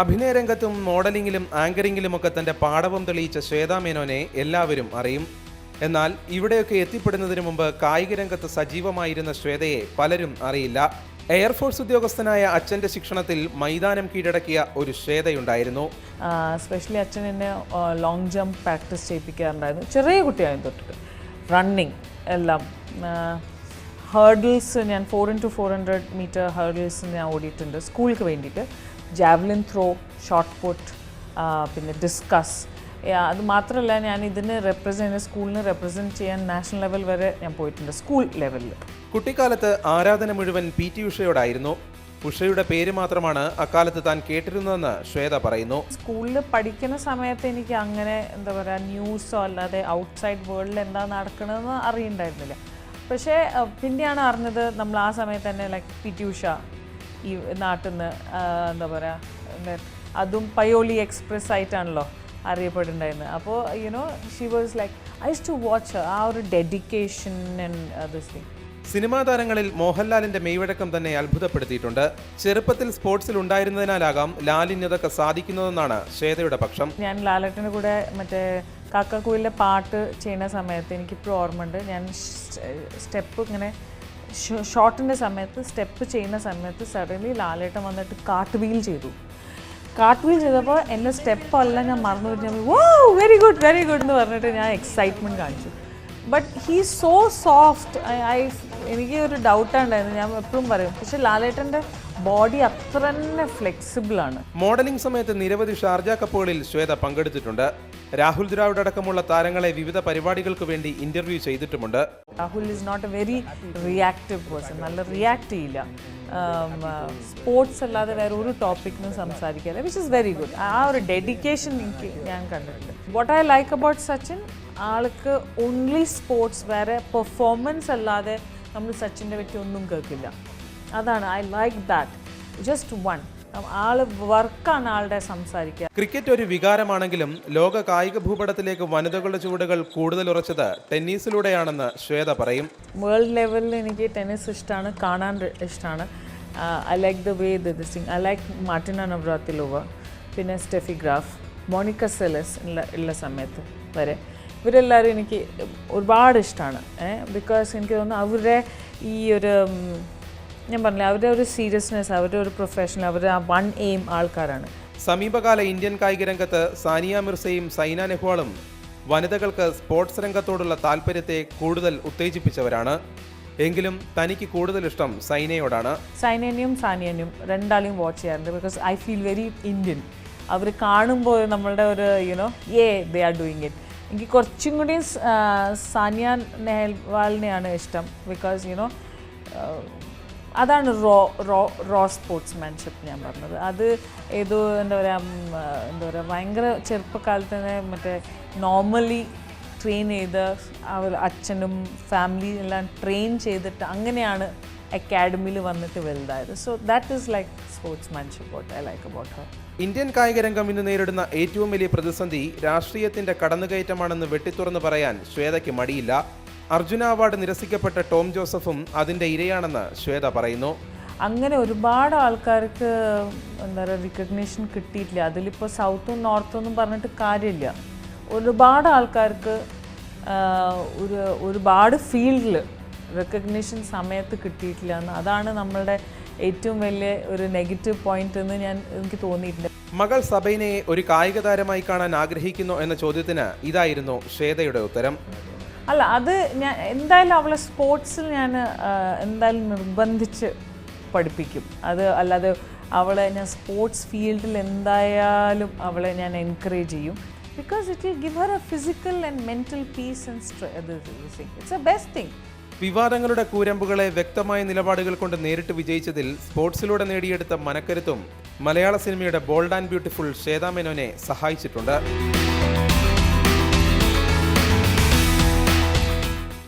അഭിനയരംഗത്തും മോഡലിംഗിലും ആങ്കറിംഗിലുമൊക്കെ തന്റെ പാടവം തെളിയിച്ച ശ്വേതാ മേനോനെ എല്ലാവരും അറിയും. എന്നാൽ ഇവിടെയൊക്കെ എത്തിപ്പെടുന്നതിന് മുമ്പ് കായിക രംഗത്ത് സജീവമായിരുന്ന ശ്വേതയെ പലരും അറിയില്ല. എയർഫോഴ്സ് ഉദ്യോഗസ്ഥനായ അച്ഛന്റെ ശിക്ഷണത്തിൽ മൈതാനം കീഴടക്കിയ ഒരു ശ്വേതയുണ്ടായിരുന്നു. സ്പെഷ്യലി അച്ഛൻ എന്നെ ലോങ് ജമ്പ് പ്രാക്ടീസ് ചെയ്യിപ്പിക്കാറുണ്ടായിരുന്നു. ചെറിയ കുട്ടിയായിരുന്നു തൊട്ടിട്ട്. റണ്ണിങ് എല്ലാം. ഹേർഡിൽസ് ഞാൻ four into four hundred metre hurdles ഞാൻ ഓടിയിട്ടുണ്ട്. സ്കൂൾക്ക് വേണ്ടിയിട്ട്. ജാവലിൻ ത്രോ ഷോർട്ട് പുട്ട് പിന്നെ ഡിസ്കസ് അത് മാത്രമല്ല ഞാൻ ഇതിന് റെപ്രസെന്റ് സ്കൂളിന് റെപ്രസെന്റ് ചെയ്യാൻ നാഷണൽ ലെവൽ വരെ ഞാൻ പോയിട്ടുണ്ട് സ്കൂൾ ലെവലിൽ കുട്ടിക്കാലത്ത് ആരാധന മുഴുവൻ പി ടി ഉഷയോടായിരുന്നു. ഉഷയുടെ പേര് മാത്രമാണ് അക്കാലത്ത് താൻ കേട്ടിരുന്നതെന്ന് ശ്വേത പറയുന്നു. സ്കൂളിൽ പഠിക്കുന്ന സമയത്ത് എനിക്ക് അങ്ങനെ എന്താ പറയുക ന്യൂസോ അല്ലാതെ ഔട്ട്സൈഡ് വേൾഡിൽ എന്താ നടക്കണമെന്ന് അറിയണ്ടായിരുന്നില്ല. പക്ഷേ പിന്നെയാണ് അറിഞ്ഞത് നമ്മൾ ആ സമയത്ത് തന്നെ ലൈക്ക് പി ടി ഉഷ ഈ നാട്ടിൽ നിന്ന് എന്താ പറയുക അതും പയോളി എക്സ്പ്രസ് ആയിട്ടാണല്ലോ അറിയപ്പെടുന്നുണ്ടായിരുന്നത് അപ്പോൾ you know she was like I to watch ആ ഒരു ഡെഡിക്കേഷൻ ആൻഡ് ദിസ് തിങ് സിനിമാ താരങ്ങളിൽ മോഹൻലാലിന്റെ മെയ്വഴക്കം തന്നെ അത്ഭുതപ്പെടുത്തിയിട്ടുണ്ട്. ചെറുപ്പത്തിൽ സ്പോർട്സിൽ ഉണ്ടായിരുന്നതിനാലാകാം ലാലിന്യതൊക്കെ സാധിക്കുന്നതെന്നാണ് ശ്വേതയുടെ പക്ഷം. ഞാൻ ലാലേട്ടന്റെ കൂടെ മറ്റേ കാക്കക്കുയിലെ പാട്ട് ചെയ്യുന്ന സമയത്ത് എനിക്കിപ്പോഴും ഓർമ്മയുണ്ട്. ഞാൻ സ്റ്റെപ്പ് ഇങ്ങനെ ഷോട്ടിന്റെ സമയത്ത് സ്റ്റെപ്പ് ചെയ്യുന്ന സമയത്ത് സഡൻലി ലാലേട്ടൻ വന്നിട്ട് കാട്ട് വീൽ ചെയ്തു. കാട്ട് വീൽ ചെയ്തപ്പോൾ എന്റെ സ്റ്റെപ്പ് അല്ല ഞാൻ മറന്നു ഞാൻ oh very good very good എന്ന് പറഞ്ഞിട്ട് ഞാൻ എക്സൈറ്റ്മെന്റ് കാണിച്ചു. But he so soft I എനിക്ക് ഒരു ഡൗട്ടാണ്ടായിരുന്നു ഞാൻ എപ്പോഴും പറയും. പക്ഷേ ലാലേട്ടന്റെ ബോഡി അത്ര തന്നെ ഫ്ലെക്സിബിൾ ആണ് മോഡലിംഗ് സമയത്ത് നിരവധി ഷാർജ കപ്പുകളിൽ ശ്വേത പങ്കെടുത്തിട്ടുണ്ട്. രാഹുൽ ദ്രാവിഡ് അടക്കമുള്ള താരങ്ങളെ വിവിധ പരിപാടികൾക്ക് വേണ്ടി interview ചെയ്തിട്ടുമുണ്ട്. Rahul is not a very reactive person നല്ല റിയാക്ട് ചെയ്യില്ല. സ്പോർട്സ് അല്ലാതെ വേറെ ഒരു ടോപ്പിക്കിനും സംസാരിക്കില്ല വിച്ച് ഇസ് വെരി ഗുഡ് ആ ഒരു ഡെഡിക്കേഷൻ എനിക്ക് ഞാൻ കണ്ടിട്ടുണ്ട്. What I like about Sachin ആൾക്ക് ഓൺലി സ്പോർട്സ് വേറെ പെർഫോമൻസ് അല്ലാതെ നമ്മൾ സച്ചിന്റെ പറ്റി ഒന്നും കേൾക്കില്ല. അതാണ് I like that just one ആൾ വർക്കാണ് ആളുടെ സംസാരിക്കുക. ക്രിക്കറ്റ് ഒരു വികാരമാണെങ്കിലും ലോക കായിക ഭൂപടത്തിലേക്ക് വനിതകളുടെ ചുവടുകൾ കൂടുതൽ ഉറച്ചത് ടെന്നീസിലൂടെയാണെന്ന് ശ്വേത പറയും. വേൾഡ് ലെവലിൽ എനിക്ക് ടെന്നീസ് ഇഷ്ടമാണ് കാണാൻ ഇഷ്ടമാണ് I like the way the this thing I like Martina Navratilova പിന്നെ സ്റ്റെഫി ഗ്രാഫ് മോണിക്ക സെലസ് ഉള്ള സമയത്ത് വരെ. ഇവരെല്ലാവരും എനിക്ക് ഒരുപാട് ഇഷ്ടമാണ് ബിക്കോസ് എനിക്ക് തോന്നുന്നു അവരുടെ ഈ ഒരു ഞാൻ പറഞ്ഞില്ല അവരുടെ ഒരു സീരിയസ്നെസ് അവരുടെ ഒരു പ്രൊഫഷണൽ അവരുടെ ആ വൺ എയിം ആൾക്കാരാണ്. സമീപകാല ഇന്ത്യൻ കായിക രംഗത്ത് സാനിയ മിർസയും സൈന നെഹ്വാളും വനിതകൾക്ക് സ്പോർട്സ് രംഗത്തോടുള്ള താല്പര്യത്തെ കൂടുതൽ ഉത്തേജിപ്പിച്ചവരാണ്. എങ്കിലും തനിക്ക് കൂടുതൽ ഇഷ്ടം സൈനയോടാണ്. സൈനേനെയും സാനിയനെയും രണ്ടാളെയും വാച്ച് ചെയ്യാറുണ്ട് because I feel very Indian അവർ കാണുമ്പോൾ നമ്മളുടെ ഒരു യുനോ ഏ ദേ ആർ ഡൂയിങ് ഇറ്റ് എനിക്ക് കുറച്ചും കൂടി സാനിയ നെഹ്വാളിനെയാണ് ഇഷ്ടം ബിക്കോസ് യുനോ അതാണ് റോ റോ റോ സ്പോർട്സ്മാൻഷിപ്പ് ഞാൻ പറഞ്ഞത്. അത് ഏതോ എന്താ പറയുക എന്താ പറയുക ഭയങ്കര ചെറുപ്പക്കാലത്ത് തന്നെ മറ്റേ നോർമലി ട്രെയിൻ ചെയ്ത് അവർ അച്ഛനും ഫാമിലി എല്ലാം ട്രെയിൻ ചെയ്തിട്ട് അങ്ങനെയാണ് അക്കാഡമിയിൽ വന്നിട്ട് വലുതായത്. So that is like sportsmanship what I like about her Indian കായിക രംഗം ഇന്ന് നേരിടുന്ന ഏറ്റവും വലിയ പ്രതിസന്ധി രാഷ്ട്രീയത്തിന്റെ കടന്നുകയറ്റമാണെന്ന് വെട്ടിത്തുറന്ന് പറയാൻ ശ്വേതയ്ക്ക് മടിയില്ല. അർജുന അവാർഡ് നിരസിക്കപ്പെട്ട ടോം ജോസഫും അതിന്റെ ഇരയാണെന്ന് ശ്വേത പറയുന്നു. അങ്ങനെ ഒരുപാട് ആൾക്കാർക്ക് എന്താ പറയുക റിക്കഗ്നേഷൻ കിട്ടിയിട്ടില്ല. അതിലിപ്പോൾ സൗത്തും നോർത്തും ഒന്നും പറഞ്ഞിട്ട് കാര്യമില്ല. ഒരുപാട് ആൾക്കാർക്ക് ഒരു ഒരുപാട് ഫീൽഡിൽ റെക്കഗ്നീഷൻ സമയത്ത് കിട്ടിയിട്ടില്ല എന്ന് അതാണ് നമ്മളുടെ ഏറ്റവും വലിയ ഒരു നെഗറ്റീവ് പോയിന്റ് എന്ന് ഞാൻ എനിക്ക് തോന്നിയിട്ടുണ്ട്. മകൾ സബൈനയെ ഒരു കായിക താരമായി കാണാൻ ആഗ്രഹിക്കുന്നു എന്ന ചോദ്യത്തിന് ഇതായിരുന്നു ശ്വേതയുടെ ഉത്തരം. അല്ല അത് ഞാൻ എന്തായാലും അവളെ സ്പോർട്സിൽ ഞാൻ എന്തായാലും നിർബന്ധിച്ച് പഠിപ്പിക്കും. അത് അല്ലാതെ അവളെ ഞാൻ സ്പോർട്സ് ഫീൽഡിൽ എന്തായാലും അവളെ ഞാൻ എൻകറേജ് ചെയ്യും. Because it will give her a physical and mental peace and it's a best thing വിവാദങ്ങളുടെ കൂരമ്പുകളെ വ്യക്തമായ നിലപാടുകൾ കൊണ്ട് നേരിട്ട് വിജയിച്ചതിൽ സ്പോർട്സിലൂടെ നേടിയെടുത്ത മനക്കരുത്തും മലയാള സിനിമയുടെ ബോൾഡ് ആൻഡ് ബ്യൂട്ടിഫുൾ ശ്വേതാ മേനോനെ സഹായിച്ചിട്ടുണ്ട്.